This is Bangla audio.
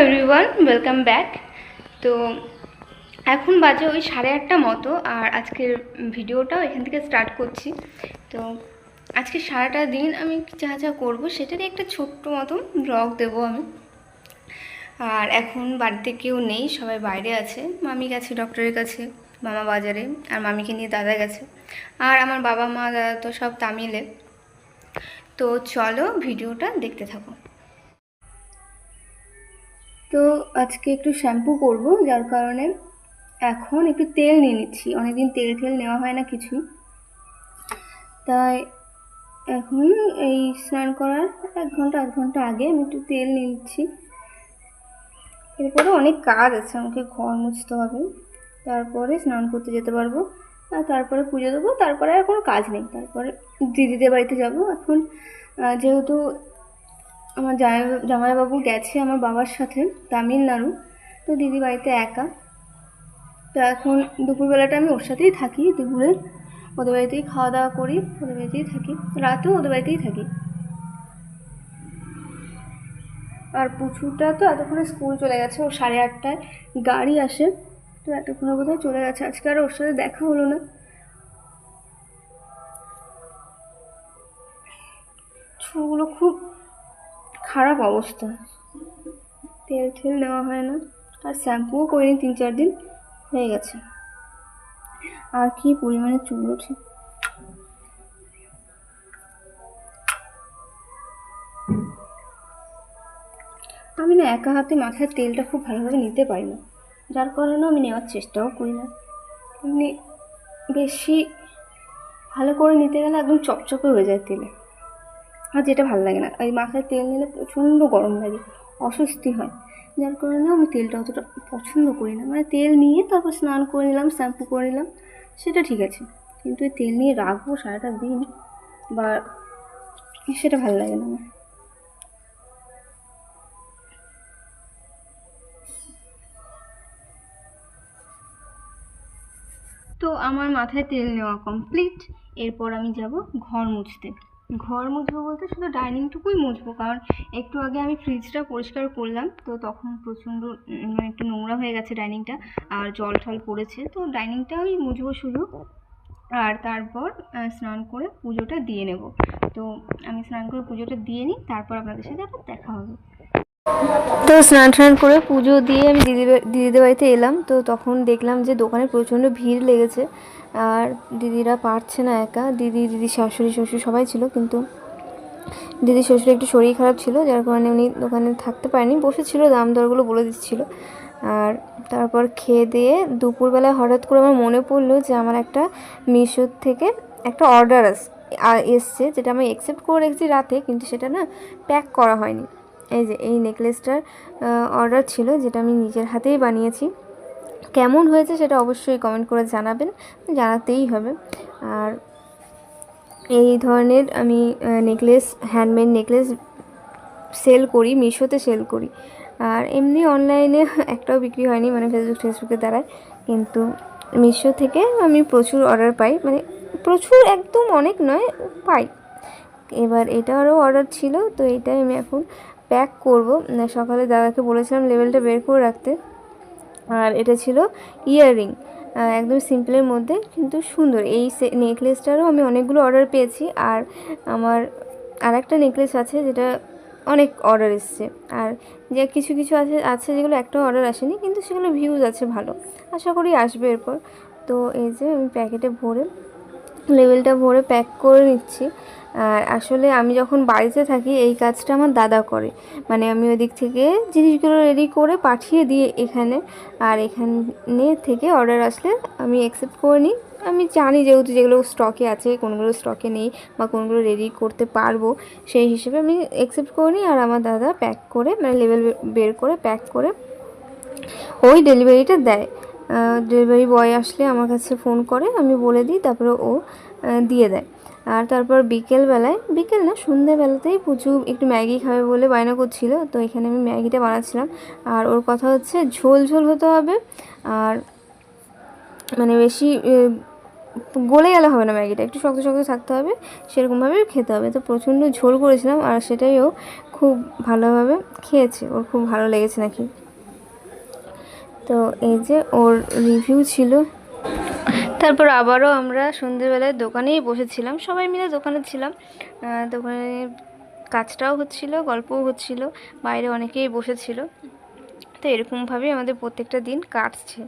এভরিওয়ান ওয়েলকাম ব্যাক তো এখন বাজে ওই সাড়ে আটটা মতো, আর আজকের ভিডিওটাও এখান থেকে স্টার্ট করছি। তো আজকে সারাটা দিন আমি যা যা করব সেটারই একটা ছোট্ট মতো ব্লগ দেবো আমি। আর এখন বাড়িতে কেউ নেই, সবাই বাইরে আছে। মামি গেছে ডক্টরের কাছে, মামা বাজারে, আর মামিকে নিয়ে দাদা গেছে। আর আমার বাবা মা দাদা তো সব তামিলে। তো চলো ভিডিওটা দেখতে থাকো। তো আজকে একটু শ্যাম্পু করব, যার কারণে এখন একটু তেল নিয়ে নিচ্ছি। অনেকদিন তেল টেল নেওয়া হয় না কিছুই। তাই এখন এই স্নান করার এক ঘণ্টা, আধ ঘণ্টা আগে আমি একটু তেল নিয়ে নিচ্ছি। এরপরে অনেক কাজ আছে, আমাকে ঘর মুছতে হবে। তারপরে স্নান করতে যেতে পারব। আর তারপরে পুজো দেবো, তারপরে আর কোনো কাজ নেই। তারপরে দিদিদের বাড়িতে যাব। এখন যেহেতু আমার জামাই জামাইবাবু গেছে আমার বাবার সাথে তামিলনাড়ু তো দিদি বাড়িতে একা। তো এখন দুপুরবেলাটা আমি ওর সাথেই থাকি, দুপুরে ওদের বাড়িতেই খাওয়া দাওয়া করি, ওদের বাড়িতেই থাকি। রাতেও ওদের বাড়িতেই থাকি। আর পুচুটা তো এতক্ষণে স্কুল চলে গেছে ও সাড়ে আটটায় গাড়ি আসে। তো এতক্ষণে বোধহয় চলে গেছে। আজকে আর ওর সাথে দেখা হলো না। চুলগুলো খুব খারাপ অবস্থা। তেল ঠেল নেওয়া হয় না। আর শ্যাম্পুও করিনি তিন চার দিন, হয়ে গেছে। আর কি পরিমাণে চুল ওঠে আমি না একা হাতে মাথায় তেলটা খুব ভালোভাবে নিতে পারি না যার কারণে আমি নেওয়ার চেষ্টাও করি না। এমনি বেশি ভালো করে নিতে গেলে একদম চকচকে হয়ে যায় তেলে। আর যেটা ভালো লাগে না। এই মাথায় তেল নিলে প্রচণ্ড গরম লাগে, অস্বস্তি হয়। যার কারণে আমি তেলটা অতটা পছন্দ করি না। মানে তেল নিয়ে তারপর স্নান করে নিলাম, শ্যাম্পু করে নিলাম, সেটা ঠিক আছে। কিন্তু এই তেল নিয়ে রাখব সারাটা দিন বা সেটা ভালো লাগে না আমার। তো আমার মাথায় তেল নেওয়া কমপ্লিট এরপর আমি যাব ঘর মুছতে। ঘর মুছবো বলতে শুধু ডাইনিংটুকুই মুছবো, কারণ একটু আগে আমি ফ্রিজটা পরিষ্কার করলাম, তো তখন প্রচণ্ড মানে একটু নোংরা হয়ে গেছে ডাইনিংটা আর জল ঠল পড়েছে, তো ডাইনিংটাই মুছবো শুধু। আর তারপর স্নান করে পুজোটা দিয়ে নেব। তো আমি স্নান করে পুজোটা দিয়ে নিই, তারপর আপনাদের সাথে আবার দেখা হবে। তো স্নান টান করে পুজো দিয়ে আমি দিদি দিদিদের বাড়িতে এলাম। তো তখন দেখলাম যে দোকানে প্রচণ্ড ভিড় লেগেছে। আর দিদিরা পারছে না একা। দিদি দিদি শাশুড়ি, শ্বশুর সবাই ছিল, কিন্তু দিদি শ্বশুর একটু শরীর খারাপ ছিল, যার কারণে উনি দোকানে থাকতে পারেনি। বসেছিল, দাম দরগুলো বলে দিচ্ছিল। আর তারপর খেয়ে দিয়ে দুপুরবেলায় হঠাৎ করে আমার মনে পড়ল যে আমার একটা মিশোর থেকে একটা অর্ডার এসছে, যেটা আমি অ্যাকসেপ্ট করে রেখেছি রাতে, কিন্তু সেটা না প্যাক করা হয়নি। এই যে, এই নেকলেসটার অর্ডার ছিল, যেটা আমি নিজের হাতেই বানিয়েছি। কেমন হয়েছে সেটা অবশ্যই কমেন্ট করে জানাবেন, জানাতেই হবে। আর এই ধরনের আমি নেকলেস হ্যান্ডমেড নেকলেস সেল করি, মিশোতে সেল করি। আর এমনি অনলাইনে একটাও বিক্রি হয়নি মানে ফেসবুক ফেসবুকের দ্বারায় কিন্তু মিশো থেকে আমি প্রচুর অর্ডার পাই মানে প্রচুর একদম অনেক নয়, পাই। এবার এটারও অর্ডার ছিল, তো এটাই আমি এখন প্যাক করব। সকালে দাদাকে বলেছিলাম লেভেলটা বের করে রাখতে। আর এটা ছিল ইয়াররিং। একদম সিম্পলের মধ্যে, কিন্তু সুন্দর। এই নেকলেসটারও আমি অনেকগুলো অর্ডার পেয়েছি। আর আমার আর একটা নেকলেস আছে, যেটা অনেক অর্ডার এসছে। আর যে কিছু কিছু আছে আছে যেগুলো একটাও অর্ডার আসেনি, কিন্তু সেগুলো ভিউজ আছে ভালো। আশা করি আসবে এরপর। তো এই যে আমি প্যাকেটে ভরে লেবেলটা ভরে প্যাক করে নিচ্ছি। আর আসলে আমি যখন বাড়িতে থাকি, এই কাজটা আমার দাদা করে। মানে আমি ওদিক থেকে জিনিসগুলো রেডি করে পাঠিয়ে দিই এখানে। আর এখানে থেকে অর্ডার আসলে আমি অ্যাকসেপ্ট করে নিই। আমি জানি যেহেতু যেগুলো স্টকে আছে, কোনগুলো স্টকে নেই বা কোনগুলো রেডি করতে পারব, সেই হিসেবে আমি অ্যাকসেপ্ট করে নিই। আর আমার দাদা প্যাক করে মানে লেবেল বের করে প্যাক করে ওই ডেলিভারিটা দেয়। ডেলিভারি বয় আসলে আমার কাছে ফোন করে, আমি বলে দিই, তারপরে ও দিয়ে দেয়। আর তারপর বিকেলবেলায়, বিকেল না, সন্ধ্যেবেলাতেই পুচু একটু ম্যাগি খাবে বলে বায়না করছিল, তো এখানে আমি ম্যাগিটা বানাচ্ছিলাম। আর ওর কথা হচ্ছে, ঝোল ঝোল হতে হবে, আর মানে বেশি গলে গেলে হবে না ম্যাগিটা, একটু শক্ত শক্ত থাকতে হবে সেরকমভাবে খেতে হবে। তো প্রচণ্ড ঝোল করেছিলাম, আর সেটাই ও খুব ভালোভাবে খেয়েছে, ওর খুব ভালো লেগেছে নাকি। তো এই যে ওর রিভিউ ছিল। তারপর আবারও আমরা সন্ধেবেলায় দোকানেই বসেছিলাম। সবাই মিলে দোকানে ছিলাম। দোকানে কাজটাও হচ্ছিল, গল্পও হচ্ছিল, বাইরে অনেকেই বসেছিল। তো এরকমভাবেই আমাদের প্রত্যেকটা দিন কাটছে।